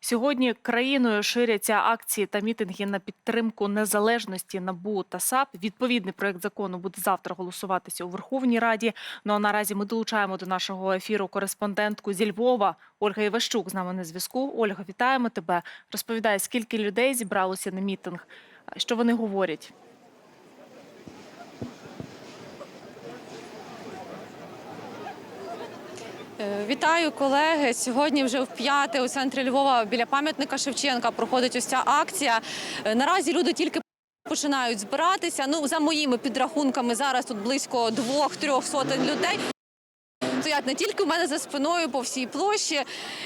Сьогодні країною ширяться акції та мітинги на підтримку незалежності НАБУ та САП. Відповідний проект закону буде завтра голосуватися у Верховній Раді. Ну а наразі ми долучаємо до нашого ефіру кореспондентку зі Львова Ольга Іващук з нами на зв'язку. Ольга, вітаємо тебе. Розповідай, скільки людей зібралося на мітинг, що вони говорять. Вітаю колеги. Сьогодні вже в п'яте у центрі Львова біля пам'ятника Шевченка проходить ось ця акція. Е, Наразі люди тільки починають збиратися. Ну за моїми підрахунками зараз тут близько двох-трьох сотень людей. Стоять не тільки у мене за спиною по всій площі.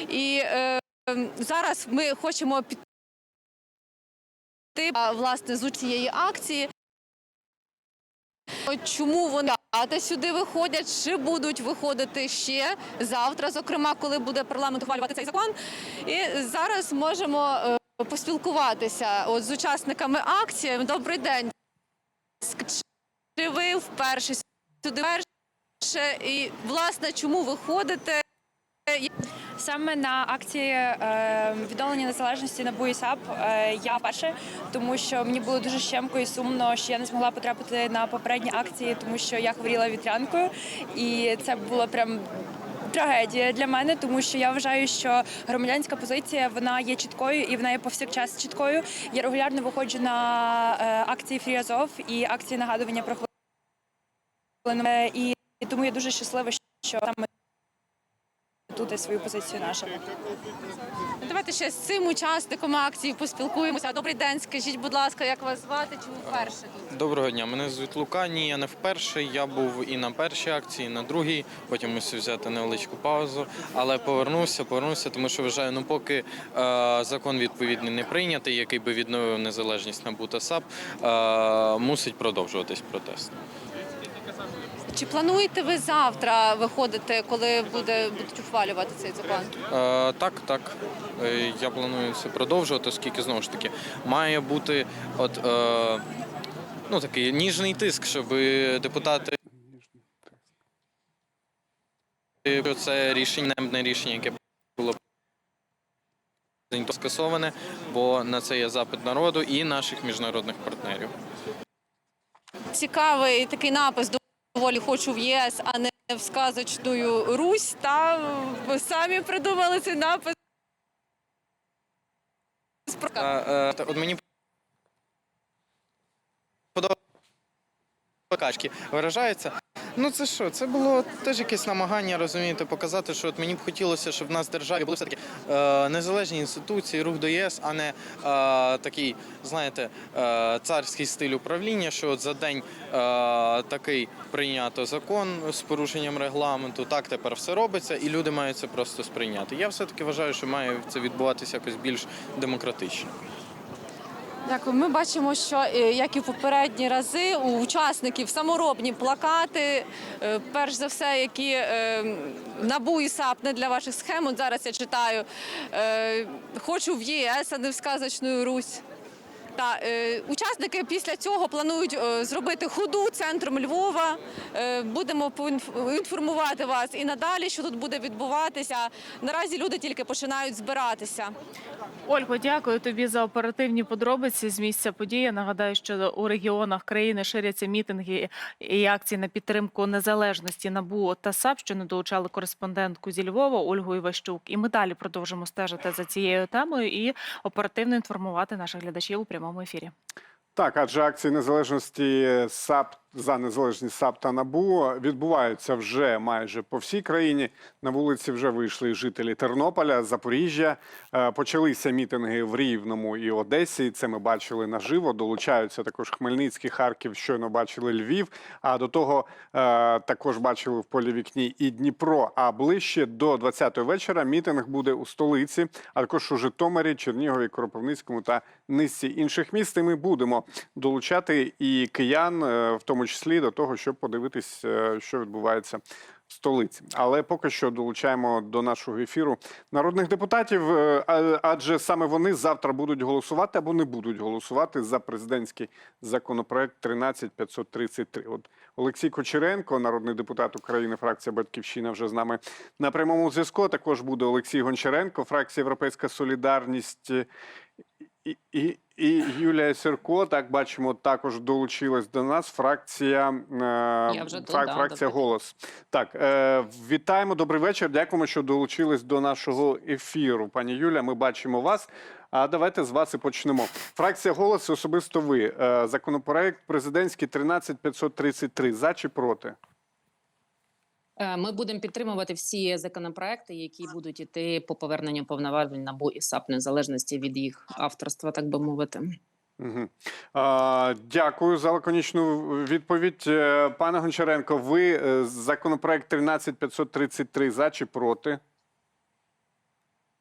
І е, зараз ми хочемо піти а, власне з цієї акції. Чому вони а сюди виходять? Чи будуть виходити ще завтра, зокрема, коли буде парламент ухвалювати цей закон? І зараз можемо е, поспілкуватися от з учасниками акції. Добрий день. Чи ви вперше сюди вперше? І власне чому ви ходите? Саме на акції е, відновлення незалежності на САП е, я вперше, тому що мені було дуже щемко і сумно, що я не змогла потрапити на попередні акції, тому що я хворіла вітрянкою, і це було прям. Трагедія для мене, тому що я вважаю, що громадянська позиція вона є чіткою і вона є повсякчас чіткою. Я регулярно виходжу на е, акції Free Азов і акції нагадування про хвилину. І тому я дуже щаслива, що саме тут свою позицію наша. Ну, Давайте ще з цим учасником акції поспілкуємося. Добрий день, скажіть, будь ласка, як вас звати? Чи ви вперше тут? Доброго дня, мене звуть Лука. Ні, я не вперше. Я був і на першій акції, і на другій. Потім мусив взяти невеличку паузу. Але повернувся, повернувся, тому що вважаю, ну поки е, закон відповідний не прийнятий, який би відновив незалежність НАБУ та САП, е, мусить продовжуватись протест. Чи плануєте ви завтра виходити, коли буде будуть ухвалювати цей закон? Е, так, так. Е, Я планую це продовжувати, оскільки знову ж таки має бути от. Е, Ну, такий ніжний тиск, щоб депутати це рішення не рішення, яке було скасоване, бо на це є запит народу і наших міжнародних партнерів. Цікавий такий напис доволі хочу в ЄС, а не в сказочну Русь. Та самі придумали цей напис. А, е, от мені подобається качки виражаються. Ну це що? Це було теж якесь намагання, розумієте, показати, що от мені б хотілося, щоб в нас в державі були все-таки е, незалежні інституції, рух до ЄС, а не е, такий, знаєте, е, царський стиль управління, що от за день е, такий прийнято закон з порушенням регламенту, так тепер все робиться, і люди мають це просто сприйняти. Я все-таки вважаю, що має це відбуватися якось більш демократично. Дякую. Ми бачимо, що е, як і в попередні рази у учасників саморобні плакати, е, перш за все, які е, набу і САП не для ваших схем. От зараз я читаю. Хочу в ЄС, а не в сказочну Русь. Та е, учасники після цього планують е, зробити ходу центром Львова. Е, будемо інформувати вас і надалі, що тут буде відбуватися. Наразі люди тільки починають збиратися. Ольго, дякую тобі за оперативні подробиці з місця події. Нагадаю, що у регіонах країни ширяться мітинги і акції на підтримку незалежності НАБУ та САП, що не долучали кореспондентку зі Львова Ольгу Іващук. І ми далі продовжимо стежити за цією темою і оперативно інформувати наших глядачів у прямому ефірі. Так, адже акції незалежності САП за незалежність САП та НАБУ відбуваються вже майже по всій країні. На вулиці вже вийшли жителі Тернополя, Запоріжжя. Е, Почалися мітинги в Рівному і Одесі. Це ми бачили наживо. Долучаються також Хмельницький, Харків. Щойно бачили Львів. А до того е, також бачили в полі вікні і Дніпро. А ближче до 20-ї вечора мітинг буде у столиці, а також у Житомирі, Чернігові, Кропивницькому та низці інших міст. І ми будемо долучати і киян, е, в тому числі до того, щоб подивитись, е, що відбувається в столиці. Але поки що долучаємо до нашого ефіру народних депутатів, е, адже саме вони завтра будуть голосувати або не будуть голосувати за президентський законопроект 13533. От Олексій Кочеренко, народний депутат України, фракція Батьківщина, вже з нами на прямому зв'язку. Також буде Олексій Гончаренко, фракція Європейська Солідарність. І, і, і Юлія Сірко, так бачимо, також долучилась до нас. Фракція, е, тут, фрак- да, фракція Голос. Так, е, вітаємо, добрий вечір. Дякуємо, що долучились до нашого ефіру. Пані Юля, ми бачимо вас. А давайте з вас і почнемо. Фракція Голос, особисто ви. Е, законопроект президентський 13533. За чи проти? Е, Ми будемо підтримувати всі законопроекти, які будуть іти по поверненню повноважень НАБУ і САП незалежності від їх авторства, так би мовити. Угу. А, дякую за лаконічну відповідь. Е, Пане Гончаренко, ви е, законопроект 13533 за чи проти?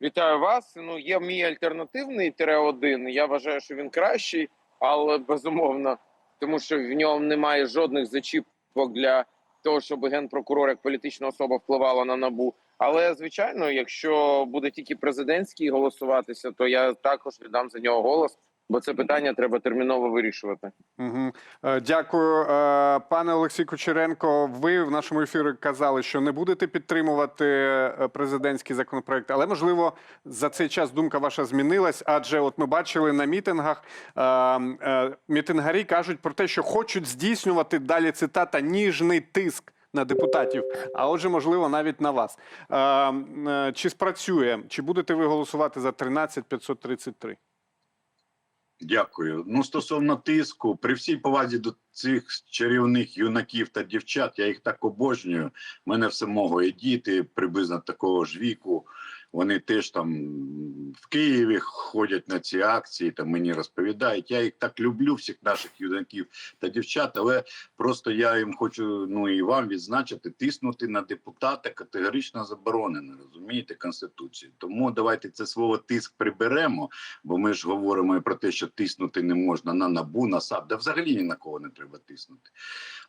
Вітаю вас. Ну, є мій альтернативний тире 1 Я вважаю, що він кращий, але безумовно, тому що в ньому немає жодних зачіпок для того, щоб генпрокурор як політична особа впливала на набу. Але звичайно, якщо буде тільки президентський голосуватися, то я також віддам за нього голос, бо це питання треба терміново вирішувати. Угу. Дякую, Е, пане Олексій Кучеренко. Ви в нашому ефірі казали, що не будете підтримувати е, президентський законопроект, але можливо за цей час думка ваша змінилась. Адже от ми бачили на мітингах мітингарі кажуть про те, що хочуть здійснювати далі цитата ніжний тиск. На депутатів, а отже, можливо, навіть на вас. Чи спрацює, чи будете ви голосувати за 13533? Дякую. Ну, стосовно тиску, при всій повазі до цих чарівних юнаків та дівчат, я їх так обожнюю. У мене все мого і діти приблизно такого ж віку. Вони теж там в Києві ходять на ці акції, там мені розповідають. Я їх так люблю, всіх наших юнаків та дівчат, але просто я їм хочу ну і вам відзначити, тиснути на депутата категорично заборонено, розумієте, Конституції. Тому давайте це слово тиск приберемо, бо ми ж говоримо про те, що тиснути не можна на набу, на САП, да взагалі ні на кого не треба тиснути.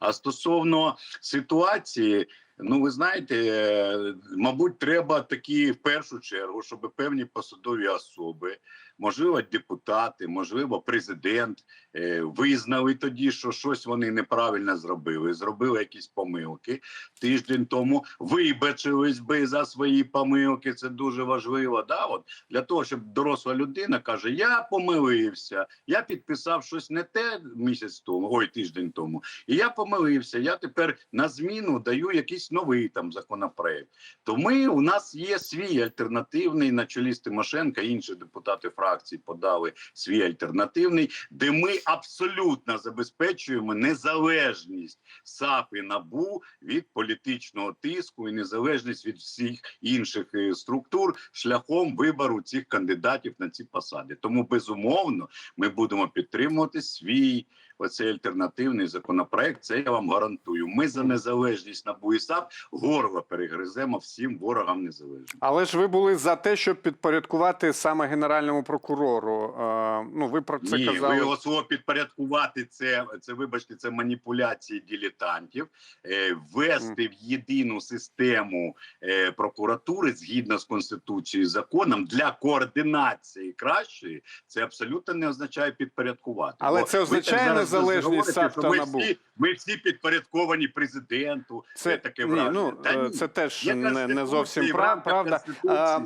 А стосовно ситуації, ну ви знаєте, е, мабуть, треба такі в першу чергу, щоб певні посадові особи, можливо, депутати, можливо, президент е, визнали тоді, що щось вони неправильно зробили, зробили якісь помилки тиждень тому, вибачились би за свої помилки. Це дуже важливо. Да, от для того, щоб доросла людина каже: Я помилився, я підписав щось не те місяць тому, ой, тиждень тому, і я помилився. Я тепер на зміну даю якийсь новий там законопроект. То ми у нас є свій альтернативний на чолі з Тимошенка. Інші депутати фракції подали свій альтернативний, де ми абсолютно забезпечуємо незалежність САП і НАБУ від політичного тиску і незалежність від всіх інших е, структур шляхом вибору цих кандидатів на ці посади. Тому безумовно ми будемо підтримувати свій оцей альтернативний законопроект. Це я вам гарантую. Ми за незалежність НАБУ і САП горло перегриземо всім ворогам незалежності. Але ж ви були за те, щоб підпорядкувати саме генеральному прокурору. Е, ну, ви про це Ні, казали. ви його слово підпорядкувати це, це вибачте, це маніпуляції дилетантів. Е, ввести в єдину систему е, прокуратури згідно з конституцією законом для координації кращої. Це абсолютно не означає підпорядкувати. Але Бо це означає зараз незалежність САП та ми НАБУ. Всі, ми всі підпорядковані президенту. Це таке ні, враження. ну Та е, ні. це теж Є не, не зовсім прав, правда. А,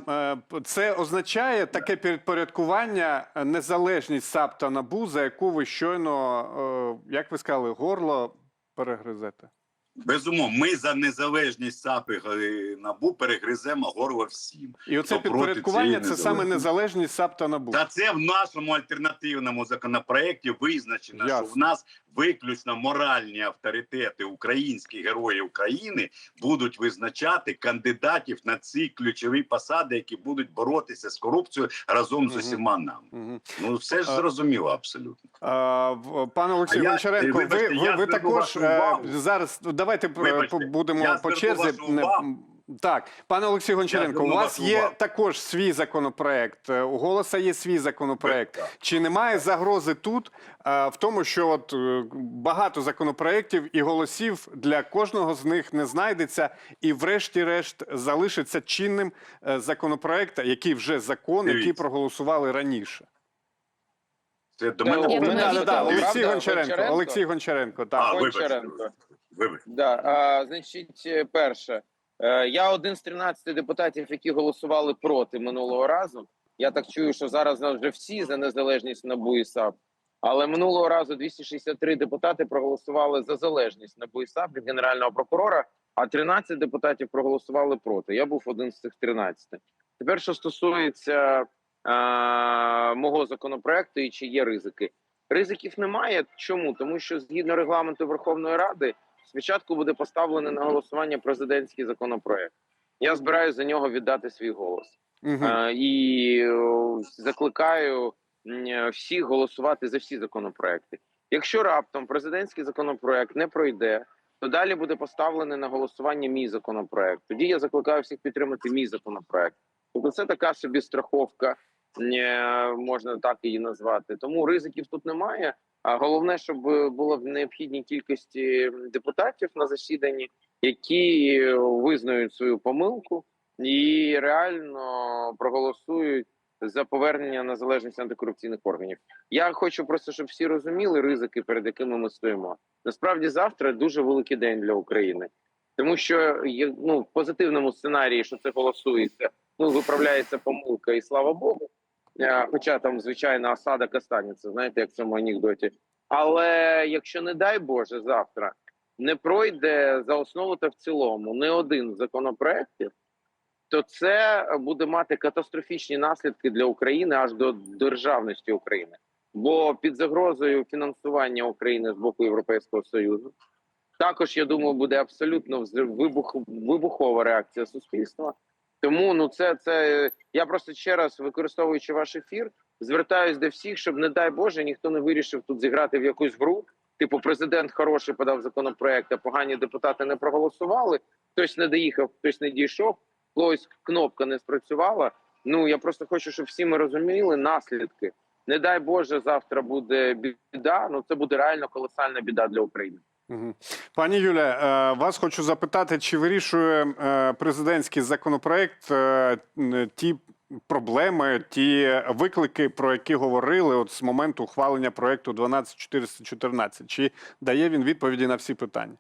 е, це означає таке підпорядкування е, незалежність САП та НАБУ, за яку ви щойно, як ви сказали, горло перегризете. Безумовно, ми за незалежність САПи е, НАБУ перегриземо горло всім. І оце підпорядкування це саме незалежність САП та НАБУ. Та це в нашому альтернативному законопроекті визначено, Ясно. що в нас виключно моральні авторитети, українські герої України будуть визначати кандидатів на ці ключові посади, які будуть боротися з корупцією разом з усіма нами. Мгм. Ну все ж зрозуміло абсолютно. А, Пане Олексій Гончаренко, ви, ви, ви також е, зараз давайте е, Вибачте, будемо по черзі. Так, пане Олексій Гончаренко, у вас є увагу. також свій законопроект. е, У голоса є свій законопроект. Так. Чи немає загрози тут е, в тому, що от е, багато законопроєктів і голосів для кожного з них не знайдеться, і врешті-решт залишиться чинним законопроект, який вже закон, який проголосували раніше? Це до мене у Я було мене Да, да, да, Олексій Гончаренко. Гончаренко? Олексій Гончаренко, так. А, вибачте. Гончаренко. Вибачте. Да, а, значить, перше, я один з 13 депутатів, які голосували проти минулого разу. Я так чую, що зараз вже всі за незалежність НАБУ і САП. Але минулого разу 263 депутати проголосували за залежність НАБУ і САП від генерального прокурора, а 13 депутатів проголосували проти. Я був один з цих 13. Тепер, що стосується е, мого законопроекту і чи є ризики, ризиків немає. Чому? Тому що згідно регламенту Верховної Ради. Спочатку буде поставлений на голосування президентський законопроект. Я збираюся за нього віддати свій голос Мгм. Е, і о, закликаю всіх голосувати за всі законопроекти. Якщо раптом президентський законопроект не пройде, то далі буде поставлений на голосування мій законопроект. Тоді я закликаю всіх підтримати мій законопроект. Тобто це така собі страховка, е, можна так її назвати. Тому ризиків тут немає. А головне, щоб було в необхідній кількості депутатів на засіданні, які е, визнають свою помилку і реально проголосують за повернення незалежності антикорупційних органів. Я хочу просто, щоб всі розуміли ризики, перед якими ми стоїмо. Насправді, завтра дуже великий день для України, тому що є ну в позитивному сценарії, що це голосується, ну виправляється помилка, і слава Богу. Е, Хоча там звичайно осадок останеться, знаєте, як в цьому анекдоті. Але якщо не дай Боже завтра не пройде за основу та в цілому не один з законопроєктів, то це буде мати катастрофічні наслідки для України аж до державності України. Бо під загрозою фінансування України з боку Європейського Союзу також я думаю, буде абсолютно вибух, вибухова реакція суспільства. Тому ну це це я просто ще раз використовуючи ваш ефір, звертаюсь до всіх, щоб не дай Боже ніхто не вирішив тут зіграти в якусь гру. Типу, президент хороший подав законопроект, а погані депутати не проголосували. Хтось не доїхав, хтось не дійшов, когось кнопка не спрацювала. Ну я просто хочу, щоб всі ми розуміли наслідки. Не дай Боже, завтра буде біда. Ну це буде реально колосальна біда для України. Пані Юля, е, вас хочу запитати, чи вирішує е, президентський законопроект е, ті проблеми, ті виклики, про які говорили от з моменту ухвалення проекту 12414? Чи дає він відповіді на всі питання?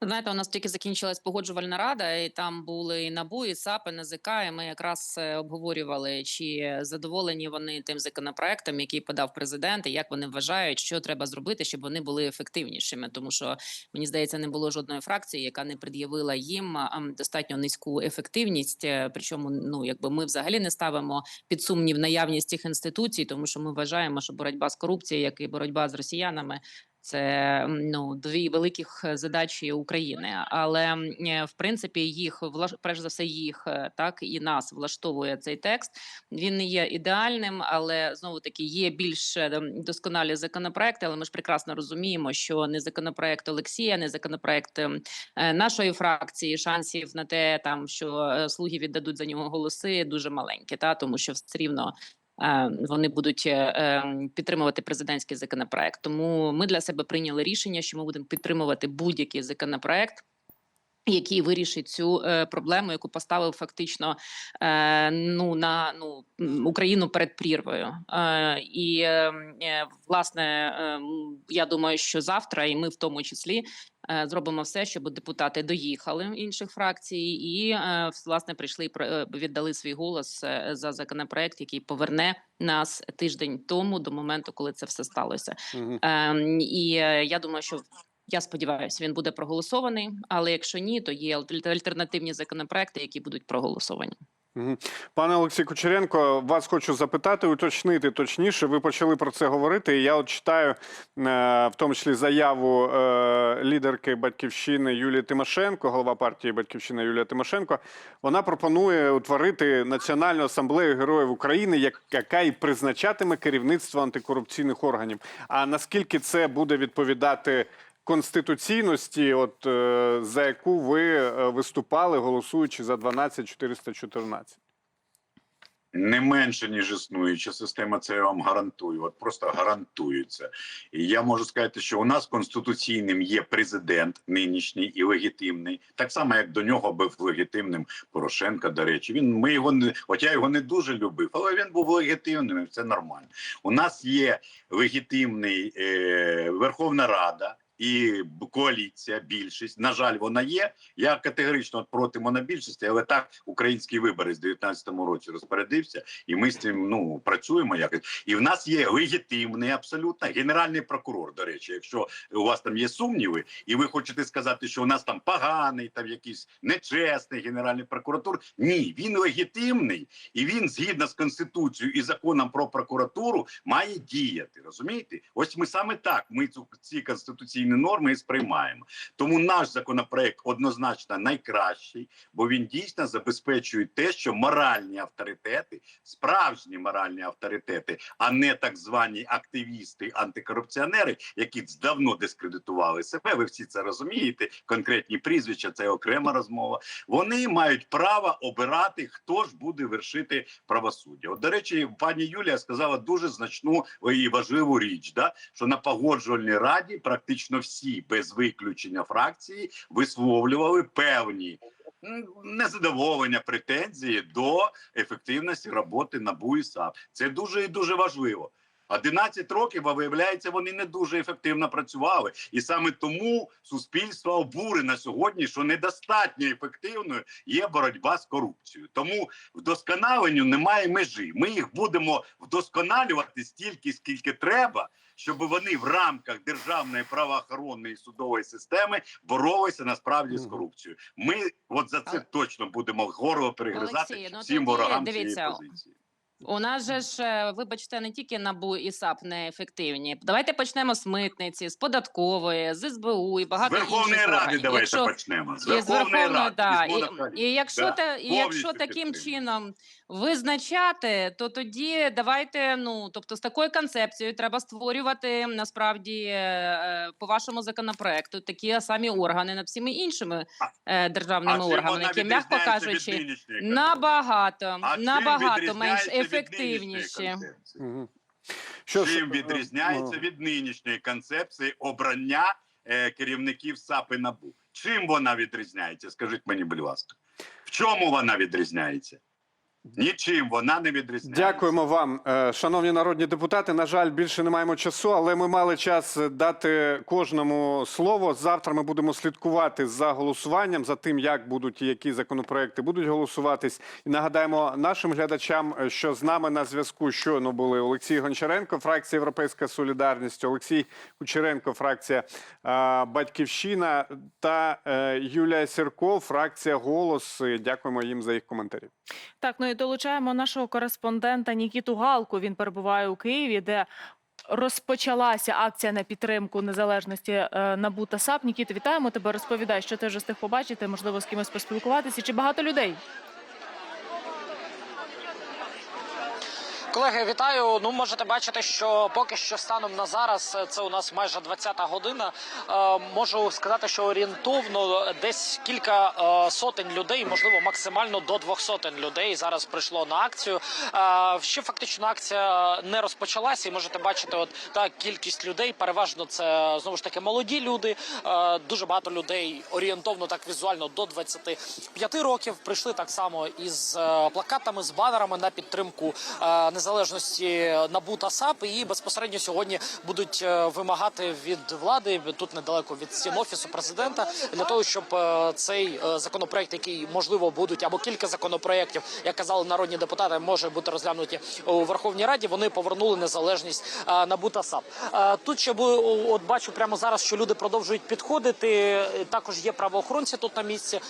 Знаєте, у нас тільки закінчилась погоджувальна рада, і там були і НАБУ, і САП, і НАЗК, і ми якраз е, обговорювали, чи задоволені вони тим законопроектом, який подав президент, і як вони вважають, що треба зробити, щоб вони були ефективнішими. Тому що мені здається, не було жодної фракції, яка не пред'явила їм достатньо низьку ефективність. Е, Причому, ну якби ми взагалі не ставимо під сумнів наявність цих інституцій, тому що ми вважаємо, що боротьба з корупцією, як і боротьба з росіянами. Це ну дві великих е, задачі України, але е, в принципі їх перш за все їх е, так і нас влаштовує цей текст. Він не є ідеальним, але знову таки є більш досконалі законопроекти. Але ми ж прекрасно розуміємо, що не законопроект Олексія, не законопроект нашої фракції шансів на те, там що слуги віддадуть за нього голоси, дуже маленькі, та тому що все рівно вони будуть е, е, підтримувати президентський законопроект. Тому ми для себе прийняли рішення, що ми будемо підтримувати будь-який законопроект. Який вирішить цю е, проблему, яку поставив фактично е, ну на ну Україну перед прірвою, е, і е, е, власне е, я думаю, що завтра, і ми в тому числі зробимо все, щоб депутати доїхали інших фракцій, і е, власне прийшли і е, віддали свій голос е, за законопроект, який поверне нас тиждень тому до моменту, коли це все сталося. Ем, і е, я думаю, що я сподіваюся, він буде проголосований. Але якщо ні, то є аль- альтернативні законопроекти, які будуть проголосовані. Пане Олексій Кучеренко, вас хочу запитати, уточнити точніше. Ви почали про це говорити. Я от читаю е, в тому числі заяву е, лідерки батьківщини Юлії Тимошенко, голова партії Батьківщина Юлія Тимошенко. Вона пропонує утворити Національну асамблею героїв України, яка і призначатиме керівництво антикорупційних органів. А наскільки це буде відповідати? Конституційності, от е, за яку ви е, виступали, голосуючи за 12414? Не менше ніж існуюча система, це я вам гарантую. От просто гарантується. І я можу сказати, що у нас конституційним є президент нинішній і легітимний, так само як до нього був легітимним Порошенка. До речі, він ми його не от я його не дуже любив, але він був легітимним. і Це нормально. У нас є легітимний е, Верховна Рада. І коаліція, більшість, на жаль, вона є. Я категорично от проти монобільшості, але так український виборець в 19-му році розпорядився, і ми з цим ну працюємо якось. І в нас є легітимний абсолютно генеральний прокурор. До речі, якщо у вас там є сумніви, і ви хочете сказати, що у нас там поганий, там якийсь нечесний генеральний прокуратур. Ні, він легітимний, і він згідно з конституцією і законом про прокуратуру має діяти. Розумієте? Ось ми саме так. Ми цю ці конституційні норми і сприймаємо. Тому наш законопроект однозначно найкращий, бо він дійсно забезпечує те, що моральні авторитети, справжні моральні авторитети, а не так звані активісти, антикорупціонери, які давно дискредитували себе. Ви всі це розумієте. Конкретні прізвища це окрема розмова. Вони мають право обирати, хто ж буде вершити правосуддя. От, до речі, пані Юлія сказала дуже значну і важливу річ, да що на погоджувальній раді практично всі без виключення фракції висловлювали певні незадоволення, претензії до ефективності роботи НАБУ і САП. Це дуже і дуже важливо. 11 років, а виявляється, вони не дуже ефективно працювали, і саме тому суспільство обурено сьогодні, що недостатньо ефективною є боротьба з корупцією. Тому вдосконаленню немає межі. Ми їх будемо вдосконалювати стільки, скільки треба, щоб вони в рамках державної правоохоронної і судової системи боролися насправді з корупцією. Ми от за це точно будемо горло перегризати Олексій, ну всім тоді ворогам дивіться, цієї позиції. У нас же ж, е, вибачте, не тільки НАБУ і САП неефективні. Давайте почнемо з митниці, з податкової, з СБУ і багато З Верховної інших Ради давайте Якщо- почнемо. З Верховної Ради. да. І, і якщо Да, те, і якщо таким чином визначати, то тоді давайте, ну тобто з такою концепцією треба створювати насправді е, по вашому законопроекту такі самі органи над всіми іншими е, державними А органами, які м'яко кажучи. Набагато, А набагато менш ефективніші. Що Чим е, відрізняється е, від нинішньої концепції обрання е, керівників САП і НАБУ? Чим вона відрізняється? Скажіть мені, будь ласка, в чому вона відрізняється? Нічим вона не відрізняється. Дякуємо вам, е, шановні народні депутати. На жаль, більше не маємо часу, але ми мали час дати кожному слово. Завтра ми будемо слідкувати за голосуванням, за тим, як будуть і які законопроекти будуть голосуватись. І нагадаємо нашим глядачам, що з нами на зв'язку щойно були Олексій Гончаренко, фракція Європейська Солідарність, Олексій Кучеренко, фракція е, Батьківщина та е, Юлія Сірко, фракція Голос. Дякуємо їм за їх коментарі. Так, ну і долучаємо нашого кореспондента Нікіту Галку. Він перебуває у Києві, де розпочалася акція на підтримку незалежності е, НАБУ та САП. Нікіт, вітаємо тебе. Розповідай, що ти вже встиг побачити, можливо, з кимось поспілкуватися. Чи багато людей? Колеги, вітаю. Ну можете бачити, що поки що станом на зараз е, це у нас майже 20-та година. Е, можу сказати, що орієнтовно десь кілька е, сотень людей, можливо, максимально до двох сотень людей зараз прийшло на акцію. Е, ще фактично акція не розпочалася, і можете бачити, от та кількість людей. Переважно це знову ж таки молоді люди. Е, дуже багато людей орієнтовно так візуально до 25 років. Прийшли так само із е, плакатами, з банерами на підтримку е, незалежності НАБУ та САП. І безпосередньо сьогодні будуть е, вимагати від влади тут недалеко від стін офісу президента для того, щоб е, цей е, законопроект, який можливо будуть або кілька законопроєктів, як казали народні депутати, може бути розглянуті у Верховній Раді. Вони повернули незалежність НАБУ та САП. Тут ще от бачу прямо зараз, що люди продовжують підходити. Також є правоохоронці тут на місці.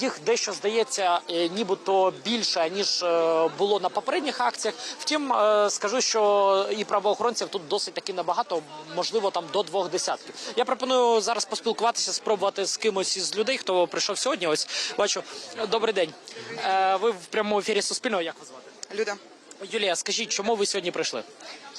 Їх дещо здається, нібито більше ніж було на попередніх акціях. Втім, е, скажу, що і правоохоронців тут досить таки набагато, можливо, там до двох десятків. Я пропоную зараз поспілкуватися, спробувати з кимось із людей, хто прийшов сьогодні. Ось бачу, добрий день. Е, Ви в прямому ефірі Суспільного. Як вас звати? Люда, Юлія, скажіть, чому ви сьогодні прийшли?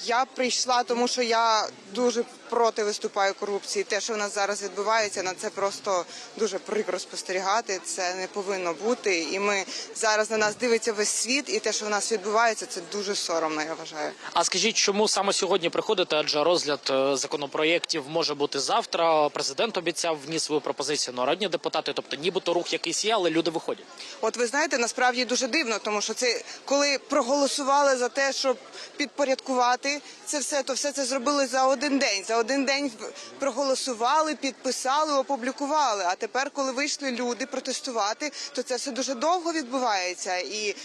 Я прийшла, тому що я дуже проти виступаю корупції. Те, що в нас зараз відбувається, на це просто дуже прикро спостерігати. Це не повинно бути. І ми зараз на нас дивиться весь світ, і те, що в нас відбувається, це дуже соромно. Я вважаю. А скажіть, чому саме сьогодні приходите? Адже розгляд е, законопроєктів може бути завтра. Президент обіцяв вніс свою пропозицію народні депутати, тобто нібито рух якийсь є, але люди виходять. От ви знаєте, насправді дуже дивно, тому що це коли проголосували за те, щоб підпорядкувати це все, то все це зробили за один день. За один день проголосували, підписали, опублікували. А тепер, коли вийшли люди протестувати, то це все дуже довго відбувається і.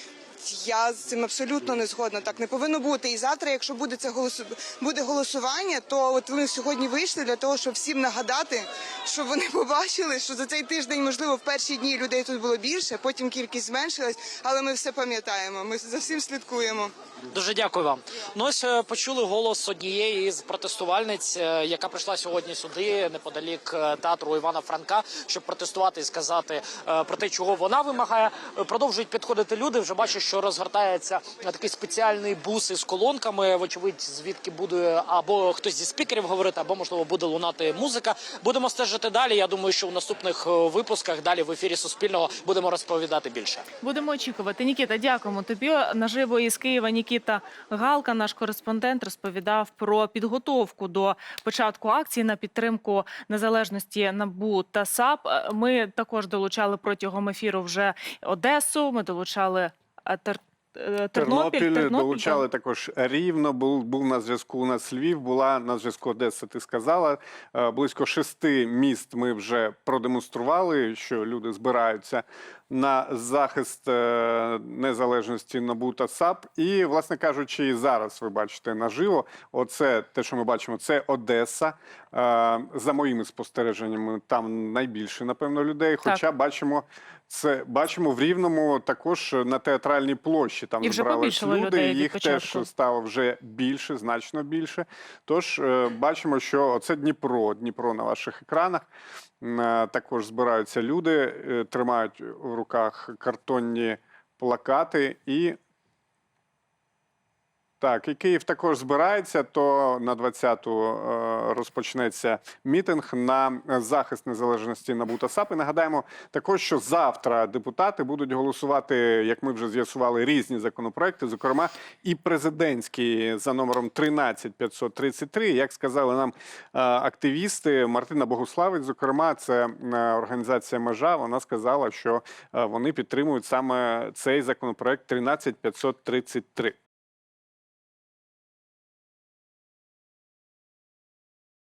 Я з цим абсолютно не згодна. Так не повинно бути. І завтра, якщо буде це голосу... буде голосування, то от вони сьогодні вийшли для того, щоб всім нагадати, щоб вони побачили, що за цей тиждень, можливо, в перші дні людей тут було більше, потім кількість зменшилась, але ми все пам'ятаємо. Ми за всім слідкуємо. Дуже дякую вам. Ну ось е, почули голос однієї з протестувальниць, е, яка прийшла сьогодні сюди неподалік е, театру Івана Франка, щоб протестувати і сказати про те, чого вона вимагає. Продовжують підходити люди. Вже бачу, що розгортається такий спеціальний бус із колонками. Вочевидь, звідки буде або хтось зі спікерів говорити, або можливо буде лунати музика. Будемо стежити далі. Я думаю, що у наступних е, випусках далі в ефірі Суспільного будемо розповідати більше. Будемо очікувати. Нікіта, дякуємо тобі. Наживо із Києва Нікіта Галка, наш кореспондент, розповідав про підготовку до початку акції на підтримку незалежності НАБУ та САП. Ми також долучали протягом ефіру вже Одесу. Ми долучали Тер... е, Тернопіль. Тернопіль, долучали так. також Рівно. Був був на зв'язку. У нас Львів була на зв'язку Одеса. Ти сказала Е, близько шести міст. Ми вже продемонстрували, що люди збираються на захист е, незалежності НАБУ та САП. І, власне кажучи, і зараз ви бачите наживо. Оце те, що ми бачимо, це Одеса. Е, За моїми спостереженнями, там найбільше, напевно, людей. Хоча бачимо. Це бачимо в рівному також на театральній площі. Там І збирались люди. людей їх теж стало вже більше, значно більше. Тож е, бачимо, що це Дніпро. Дніпро на ваших екранах. Е, Також збираються люди, е, тримають в руках картонні плакати і. Так, і Київ також збирається. То на 20-ту е, розпочнеться мітинг на захист незалежності НАБУ та САП. І нагадаємо також, що завтра депутати будуть голосувати, як ми вже з'ясували, різні законопроекти, зокрема і президентський за номером 13533. Як сказали нам е, активісти, Мартина Богуславець, зокрема, це е, організація Межа. Вона сказала, що вони підтримують саме цей законопроект 13533.